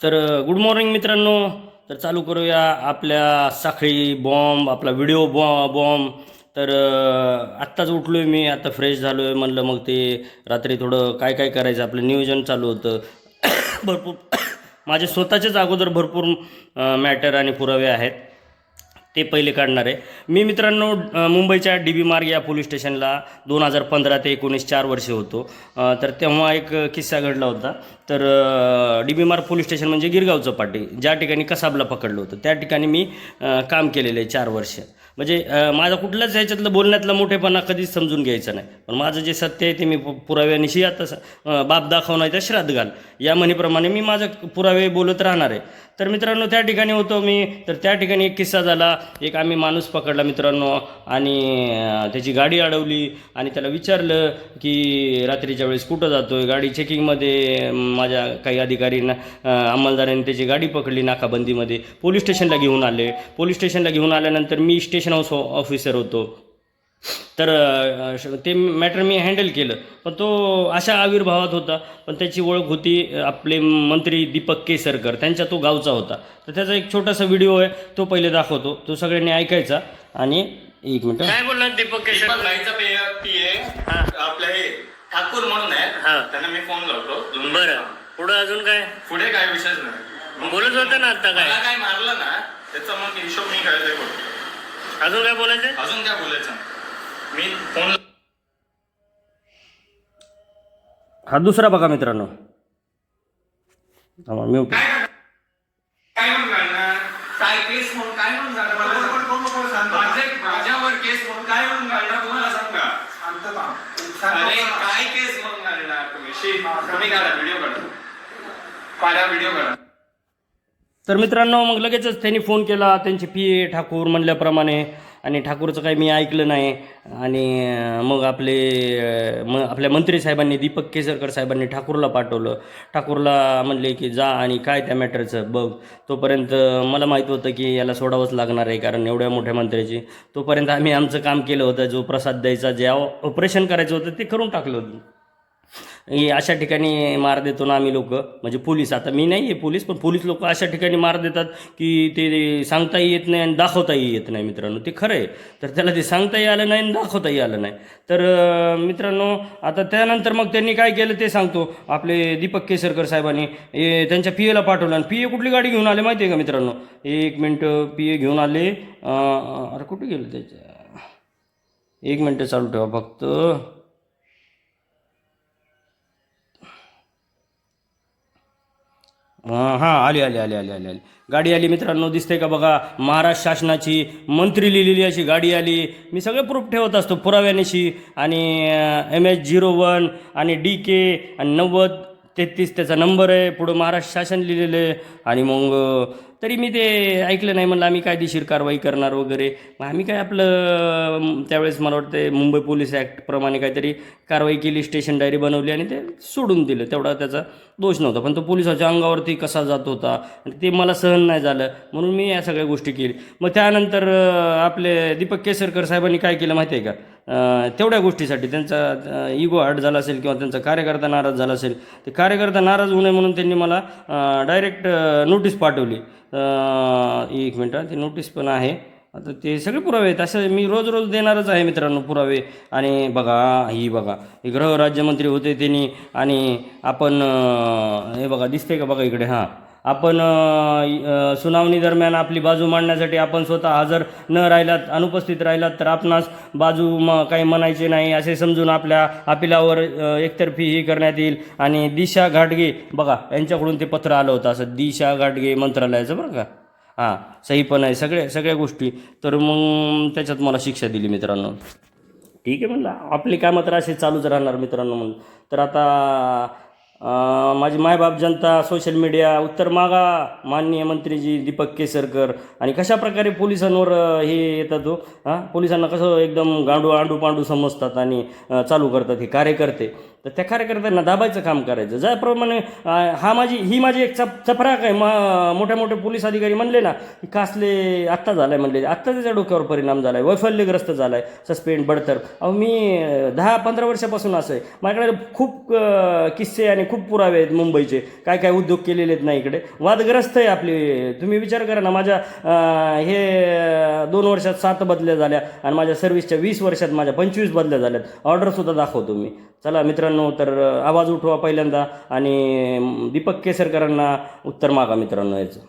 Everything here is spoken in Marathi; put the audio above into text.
तर गुड मॉर्निंग मित्रांनो. तर चालू करूया आपल्या साखळी बॉम्ब आपला व्हिडिओ बॉ बॉम्ब तर आत्ताच उठलो आहे मी आत्ता फ्रेश झालो आहे म्हणलं मग ते रात्री थोडं काय काय करायचं? आपलं नियोजन चालू होतं. भरपूर माझे स्वतःचेच अगोदर भरपूर मॅटर आणि पुरावे आहेत. ते पहिले काढणार आहे. मी मित्रांनो मुंबईच्या डी बी मार्ग या पोलीस स्टेशनला दोन हजार पंधरा ते एकोणीस चार वर्षे होतो. तर तेव्हा एक किस्सा घडला होता. तर डी बी मार्ग पोलीस स्टेशन म्हणजे गिरगावचं पाटी. ज्या ठिकाणी कसाबला पकडलं होतं त्या ठिकाणी मी काम केलेलं आहे चार वर्ष. म्हणजे माझा कुठल्याच ह्याच्यातलं बोलण्यातला मोठेपणा कधीच समजून घ्यायचा नाही. पण माझं जे सत्य आहे ते मी पु- पुराव्यानिशी आता स- बाप दाखव नाही तर श्राद्ध घाल. या म्हणीप्रमाणे मी माझं पुरावे बोलत राहणार आहे. तर मित्रांनो त्या ठिकाणी होतो मी. तर त्या ठिकाणी एक किस्सा झाला. एक आम्ही माणूस पकडला मित्रांनो आणि त्याची गाडी अडवली आणि त्याला विचारलं की रात्रीच्या वेळेस कुठं जातोय? गाडी चेकिंगमध्ये माझ्या काही अधिकारींना अंमलदारांनी त्याची गाडी पकडली नाकाबंदीमध्ये. पोलीस स्टेशनला घेऊन आले. पोलीस स्टेशनला घेऊन आल्यानंतर मी स्टेशन हाऊस ऑफिसर होतो. तर ते मॅटर मी हँडल केलं. पण तो अशा आविर्भावात होता. पण त्याची ओळख होती आपले मंत्री दीपक केसरकर. त्यांच्या तो गावचा होता. तर त्याचा एक छोटासा व्हिडिओ आहे. तो पहिले दाखवतो. तो सगळ्यांनी ऐकायचा. आणि एक मिनिट. काय बोलला दीपक दीपक लाईनचा पे पीए आपलं हे ठाकूर म्हणून. आहे. त्यांना मी फोन लावतो. बरं. पुढं अजून काय? पुढे काय विषयच नाही. बोलत होतं ना आता मला काय मारलं ना त्याचा मग हिशोब मी बोलतो. अजून काय बोलायचं अजून काय बोलायचं मी फोन हा दुसरा बघा मित्रांनो. म्यूट काय म्हणून काढणार काय केस म्हणून काय म्हणून काढणार मला? सांग. माझे माझ्यावर केस म्हणून काय म्हणून काढणार तुम्हाला सांगा? अरे काय केस म्हणून काढणार तुम्ही? शी तुम्ही काढा व्हिडिओ काढा. काढा व्हिडिओ काढा. तर मित्रांनो मग लगेचच त्यांनी फोन केला त्यांचे पी ए ठाकूर म्हणल्याप्रमाणे. आणि ठाकूरचं काही मी ऐकलं नाही. आणि मग आपले म आपल्या मंत्री साहेबांनी दीपक केसरकर साहेबांनी ठाकूरला पाठवलं. ठाकूरला म्हणले की जा आणि काय त्या मॅटरचं बघ. तोपर्यंत मला माहीत होतं की याला सोडावंच लागणार आहे कारण एवढ्या मोठ्या मंत्र्याची. तोपर्यंत आम्ही आमचं काम केलं होतं. जो प्रसाद द्यायचा जे ऑपरेशन करायचं होतं ते करून टाकलं होतं. अशा ठिकाणी मार देतो ना आम्ही लोक. म्हणजे पोलीस. आता मी नाही आहे पोलीस पण पोलीस लोक अशा ठिकाणी मार देतात की ते सांगताही येत नाही आणि दाखवताही येत नाही मित्रांनो. ते खरं आहे तर त्याला ते सांगताही आलं नाही आणि दाखवताही आलं नाही. तर मित्रांनो आता त्यानंतर मग त्यांनी काय केलं ते सांगतो. आपले दीपक केसरकर साहेबांनी त्यांच्या पी एला पाठवलं आणि पी ए कुठली गाडी घेऊन आले माहिती आहे का मित्रांनो? एक मिनटं पी ए घेऊन आले. अरे कुठे गेलं त्याच्या एक मिनटं चालू ठेवा फक्त. हां आली आली आली आली आली आली. गाडी आली मित्रांनो दिसते का बघा महाराष्ट्र शासनाची मंत्री लिहिलेली अशी गाडी आली. मी सगळे प्रूफ ठेवत असतो पुराव्यानिशी. आणि एम एच झिरो वन आणि डी के आणि नव्वद तेहतीस त्याचा नंबर आहे. पुढं महाराष्ट्र शासन लिहिलेलं आहे. आणि मग तरी मी ते ऐकलं नाही. म्हणलं आम्ही कायदेशीर कारवाई करणार वगैरे. मग आम्ही काय आपलं त्यावेळेस मला वाटतं मुंबई पोलीस ॲक्टप्रमाणे काहीतरी कारवाई केली स्टेशन डायरी बनवली आणि ते सोडून दिलं. तेवढा त्याचा दोष नव्हता. पण तो पोलिसाच्या अंगावरती कसा जात होता आणि ते मला सहन नाही झालं म्हणून मी या सगळ्या गोष्टी केली. मग त्यानंतर आपले दीपक केसरकर साहेबांनी काय केलं माहिती आहे का तेवढ्या गोष्टीसाठी त्यांचा इगो हर्ट झाला असेल किंवा त्यांचा कार्यकर्ता नाराज झाला असेल ते कार्यकर्ता नाराज होऊ नये म्हणून त्यांनी मला डायरेक्ट नोटीस पाठवली. एक मिनटं ती नोटीस पण आहे. आता ते सगळे पुरावे आहेत. असं मी रोज रोज देणारच आहे मित्रांनो पुरावे. आणि बघा ही बघा. हे गृहराज्यमंत्री होते त्यांनी आणि आपण हे बघा दिसते का बघा इकडे? हां. आपण सुनावणी दरम्यान आपली बाजू मांडण्यासाठी आपण स्वतः हजर न राहिलात अनुपस्थित राहिलात तर आपणास बाजू म काही म्हणायचे नाही असे समजून आपल्या अपिलावर एकतर्फी ही करण्यात येईल. आणि दिशा घाटगे बघा यांच्याकडून ते पत्र आलं होतं असं दिशा घाटगे मंत्रालयाचं बरं का? हां सही पण आहे सगळ्या सगळ्या गोष्टी. तर मग त्याच्यात मला शिक्षा दिली मित्रांनो. ठीक आहे म्हणलं आपली कामं तर असे चालूच राहणार मित्रांनो म्हणून तर आता माझी मायबाप जनता सोशल मीडिया उत्तर मागा माननीय मंत्रीजी दीपक केसरकर. आणि कशा प्रकारे पोलिसांवर हे येतात हो? हां? पोलिसांना कसं एकदम गांडू आंडू पांडू समजतात आणि चालू करतात हे कार्यकर्ते. तर त्या कार्यकर्त्यांना दाबायचं काम करायचं. ज्याप्रमाणे हा माझी ही माझी एक चप चपराक आहे. मा मोठ्या मोठे पोलीस अधिकारी म्हणले ना की कासले आत्ता झाला आहे म्हणले. आत्ता त्याच्या डोक्यावर परिणाम झाला आहे वैफल्यग्रस्त झाला आहे सस्पेंड बडतर अहो मी दहा पंधरा वर्षापासून असं आहे. माझ्याकडे खूप किस्से आणि खूप पुरावे आहेत मुंबईचे. काय काय उद्योग केलेले आहेत नाही इकडे. वादग्रस्त आहे आपली. तुम्ही विचार करा ना माझ्या हे दोन वर्षात सात बदल्या झाल्या आणि माझ्या सर्व्हिसच्या वीस वर्षात माझ्या पंचवीस बदल्या झाल्यात. ऑर्डरसुद्धा दाखवतो मी. चला मित्रांनो तर आवाज उठवा पहिल्यांदा आणि दीपक केसरकरांना उत्तर मागा मित्रांनो याचं.